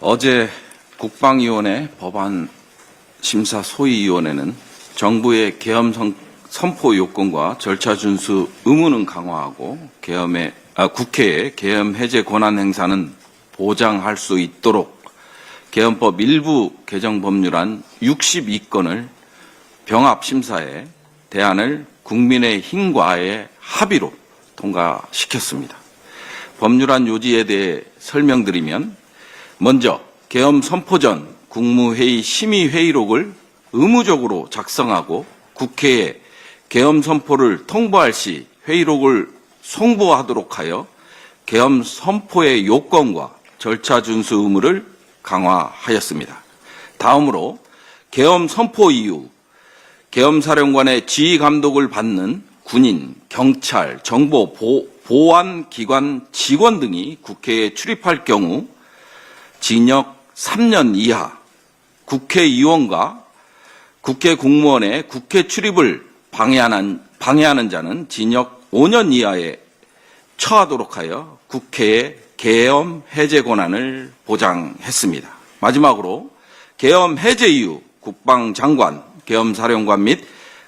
어제 국방위원회 법안 심사 소위위원회는 정부의 계엄 선- 선포 요건과 절차 준수 의무는 강화하고 계엄의 아, 국회의 계엄 해제 권한 행사는 보장할 수 있도록 계엄법 일부 개정 법률안 62건을 병합 심사에 대안을 국민의 힘과의 합의로 통과시켰습니다. 법률안 요지에 대해 설명드리면 먼저 계엄 선포 전 국무회의 심의회의록을 의무적으로 작성하고 국회에 계엄 선포를 통보할 시 회의록을 송부하도록 하여 계엄 선포의 요건과 절차 준수 의무를 강화하였습니다. 다음으로 계엄 선포 이후 계엄사령관의 지휘 감독을 받는 군인, 경찰, 정보, 보, 보안기관 직원 등이 국회에 출입할 경우 징역 3년 이하 국회의원과 국회 공무원의 국회 출입을 방해하는, 방해하는 자는 징역 5년 이하에 처하도록 하여 국회의 계엄 해제 권한을 보장했습니다. 마지막으로 계엄 해제 이후 국방장관, 계엄사령관 및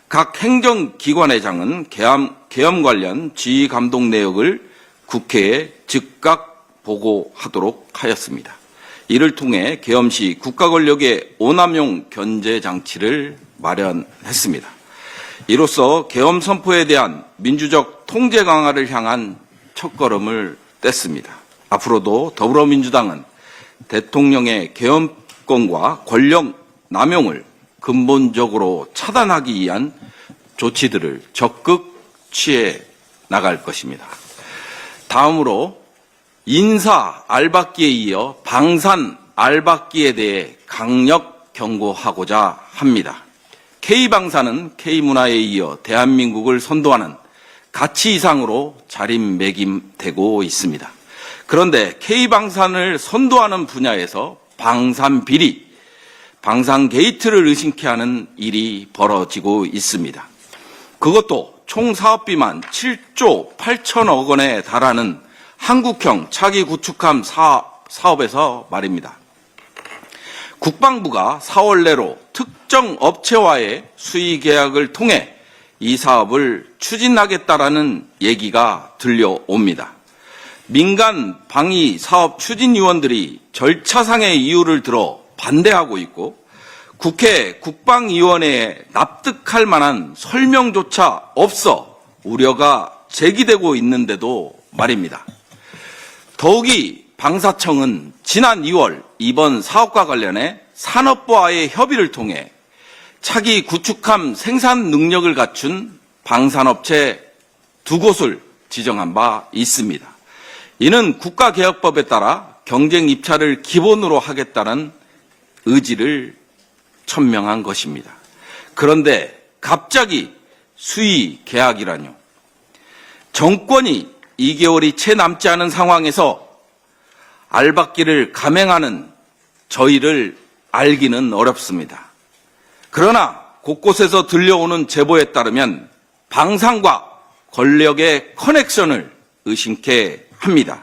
각 행정기관의 장은 계엄, 계엄 관련 지휘 감독 내역을 국회에 즉각 보고하도록 하였습니다. 이를 통해 계엄 시 국가 권력의 오남용 견제 장치를 마련했습니다. 이로써 계엄 선포에 대한 민주적 통제 강화를 향한 첫걸음을 뗐습니다. 앞으로도 더불어민주당은 대통령의 계엄권과 권력 남용을 근본적으로 차단하기 위한 조치들을 적극 취해 나갈 것입니다. 다음으로 인사 알박기에 이어 방산 알박기에 대해 강력 경고하고자 합니다. K방산은 K문화에 이어 대한민국을 선도하는 가치 이상으로 자리매김되고 있습니다. 그런데 K방산을 선도하는 분야에서 방산 비리, 방산 게이트를 의심케 하는 일이 벌어지고 있습니다. 그것도 총 사업비만 7조 8천억 원에 달하는 한국형 차기 구축함 사, 사업에서 말입니다. 국방부가 4월 내로 특정 업체와의 수의 계약을 통해 이 사업을 추진하겠다라는 얘기가 들려옵니다. 민간 방위 사업 추진 위원들이 절차상의 이유를 들어 반대하고 있고 국회 국방위원회에 납득할 만한 설명조차 없어 우려가 제기되고 있는데도 말입니다. 더욱이 방사청은 지난 2월 이번 사업과 관련해 산업부와의 협의를 통해 차기 구축함 생산 능력을 갖춘 방산업체 두 곳을 지정한 바 있습니다. 이는 국가개혁법에 따라 경쟁 입찰을 기본으로 하겠다는 의지를 천명한 것입니다. 그런데 갑자기 수의 계약이라뇨. 정권이 2개월이 채 남지 않은 상황에서 알박기를 감행하는 저희를 알기는 어렵습니다. 그러나 곳곳에서 들려오는 제보에 따르면 방상과 권력의 커넥션을 의심케 합니다.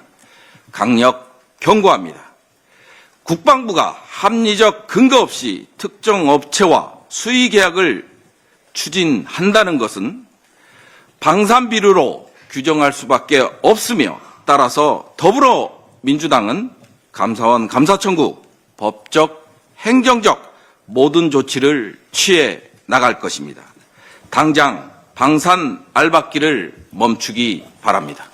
강력 경고합니다. 국방부가 합리적 근거 없이 특정 업체와 수의 계약을 추진한다는 것은 방산비료로 규정할 수밖에 없으며 따라서 더불어 민주당은 감사원 감사청구 법적 행정적 모든 조치를 취해 나갈 것입니다. 당장 방산 알박기를 멈추기 바랍니다.